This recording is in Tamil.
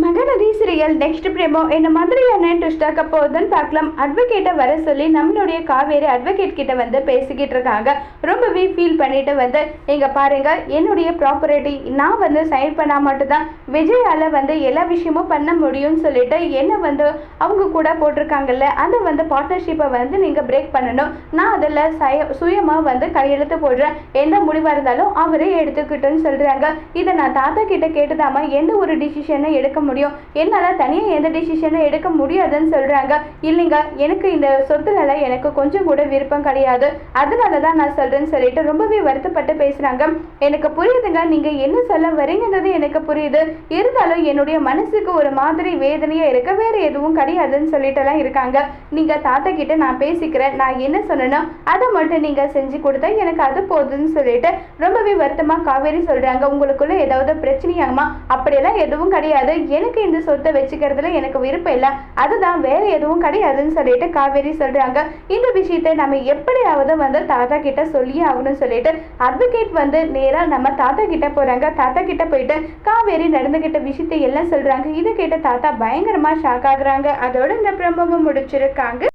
மகநதி சீரியல் நெக்ஸ்ட் பிரேமோ என்ன மாதிரியான ட்விஸ்டாக்க போகுதுன்னு பார்க்கலாம். அட்வொகேட்டை வர சொல்லி நம்மளுடைய காவேரி அட்வொகேட் கிட்ட வந்து பேசிக்கிட்டு இருக்காங்க. ரொம்பவே ஃபீல் பண்ணிட்டு வந்து இங்க பாருங்க என்னுடைய ப்ராப்பர்ட்டி நான் வந்து சைன் பண்ணா மட்டும்தான் விஜயால வந்து எல்லா விஷயமும் பண்ண முடியும்னு சொல்லிட்டு என்ன வந்து அவங்க கூட போட்டிருக்காங்கல்ல அந்த வந்து பார்ட்னர்ஷிப்பை வந்து நீங்க பிரேக் பண்ணணும். நான் அதில் சய சுயமா வந்து கையெழுத்து போடுறேன். எந்த முடிவாக இருந்தாலும் அவரே எடுத்துக்கிட்டோன்னு சொல்றாங்க. இதை நான் தாத்தா கிட்ட கேட்டுதாமா எந்த ஒரு டிசிஷனை எடுக்க முடியும்? என்னால் தனியாக எந்த டிசிஷனும் எடுக்க முடியாதுன்னு சொல்கிறாங்க இல்லைங்க எனக்கு இந்த சொத்துலலாம் எனக்கு கொஞ்சம் கூட விருப்பம் கிடையாது. அதனால தான் நான் சொல்கிறேன்னு சொல்லிட்டு ரொம்பவே வருத்தப்பட்டு பேசுகிறாங்க எனக்கு புரியுதுங்க நீங்கள் என்ன சொல்ல வரீங்கன்றது எனக்கு புரியுது. இருந்தாலும் என்னுடைய மனசுக்கு ஒரு மாதிரி வேதனையாக இருக்க வேறு எதுவும் கிடையாதுன்னு சொல்லிட்டுலாம் இருக்காங்க. நீங்கள் தாத்தா கிட்ட நான் பேசிக்கிறேன் நான் என்ன சொன்னேனோ அதை மட்டும் நீங்கள் செஞ்சு கொடுத்தா எனக்கு அது போதுன்னு சொல்லிட்டு ரொம்பவே வருத்தமாக காவேரி சொல்கிறாங்க உங்களுக்குள்ள ஏதாவது பிரச்சனையாகுமா? அப்படியெல்லாம் எதுவும் கிடையாது. எனக்கு இந்த சொத்து வச்சுக்கிறதுல எனக்கு விருப்பம் இல்லை. அதுதான் வேற எதுவும் கிடையாதுன்னு சொல்லிட்டு காவேரி சொல்றாங்க. இந்த விஷயத்தை நம்ம எப்படியாவது வந்து தாத்தா கிட்ட சொல்லியே ஆகணும்னு சொல்லிட்டு அட்வொகேட் வந்து நேரா நம்ம தாத்தா கிட்ட போறாங்க. தாத்தா கிட்ட போயிட்டு காவேரி நடந்துகிட்ட விஷயத்தை எல்லாம் சொல்றாங்க. இதை கேட்ட தாத்தா பயங்கரமா ஷாக் ஆகுறாங்க. அதோட இந்த பிரம்பவம் முடிச்சிருக்காங்க